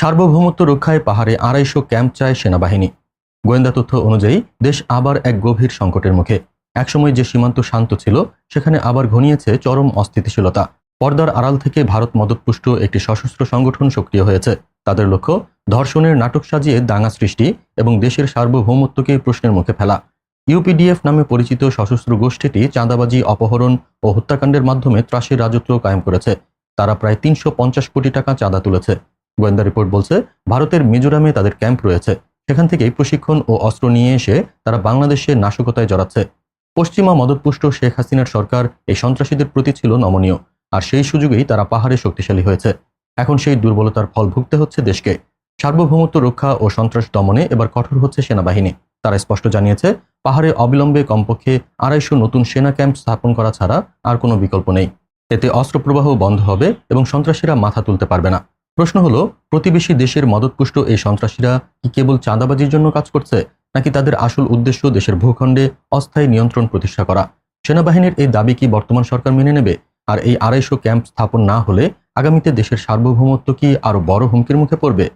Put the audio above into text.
সার্বভৌমত্ব রক্ষায় পাহাড়ে আড়াইশো ক্যাম্প চায় সেনাবাহিনী। গোয়েন্দা তথ্য অনুযায়ী, দেশ আবার এক গভীর সংকটের মুখে। একসময় যে সীমান্ত শান্ত ছিল, সেখানে আবার ঘনিয়েছে চরম অস্থিতিশীলতা। পর্দার আড়াল থেকে ভারত মদতপুষ্ট একটি সশস্ত্র সংগঠন সক্রিয় হয়েছে। তাদের লক্ষ্য, ধর্ষণের নাটক সাজিয়ে দাঙ্গা সৃষ্টি এবং দেশের সার্বভৌমত্বকে প্রশ্নের মুখে ফেলা। ইউপিডিএফ নামে পরিচিত সশস্ত্র গোষ্ঠীটি চাঁদাবাজি, অপহরণ ও হত্যাকাণ্ডের মাধ্যমে ত্রাসের রাজত্ব কায়েম করেছে। তারা প্রায় তিনশো পঞ্চাশ কোটি টাকা চাঁদা তুলেছে। গোয়েন্দা রিপোর্ট বলছে, ভারতের মিজোরামে তাদের ক্যাম্প রয়েছে। সেখান থেকেই প্রশিক্ষণ ও অস্ত্র নিয়ে এসে তারা বাংলাদেশে নাশকতায় জড়াচ্ছে। পশ্চিমা মদতপুষ্ট শেখ হাসিনার সরকার এই সন্ত্রাসীদের প্রতি ছিল নমনীয়, আর সেই সুযোগেই তারা পাহাড়ে শক্তিশালী হয়েছে। এখন সেই দুর্বলতার ফল ভুগতে হচ্ছে দেশকে। সার্বভৌমত্ব রক্ষা ও সন্ত্রাস দমনে এবার কঠোর হচ্ছে সেনাবাহিনী। তারা স্পষ্ট জানিয়েছে, পাহাড়ে অবিলম্বে কমপক্ষে আড়াইশো নতুন সেনা ক্যাম্প স্থাপন করা ছাড়া আর কোনো বিকল্প নেই। এতে অস্ত্র প্রবাহ বন্ধ হবে এবং সন্ত্রাসীরা মাথা তুলতে পারবে না। প্রশ্ন হলো, প্রতিবেশী দেশের মদতপুষ্ট এই সন্ত্রাসীরা কি কেবল চাঁদাবাজির জন্য কাজ করছে, নাকি তাদের আসল উদ্দেশ্য দেশের ভূখণ্ডে অস্থায়ী নিয়ন্ত্রণ প্রতিষ্ঠা করা? সেনাবাহিনীর এই দাবি কি বর্তমান সরকার মেনে নেবে? আর এই আড়াইশো ক্যাম্প স্থাপন না হলে আগামীতে দেশের সার্বভৌমত্ব কি আরও বড় হুমকির মুখে পড়বে?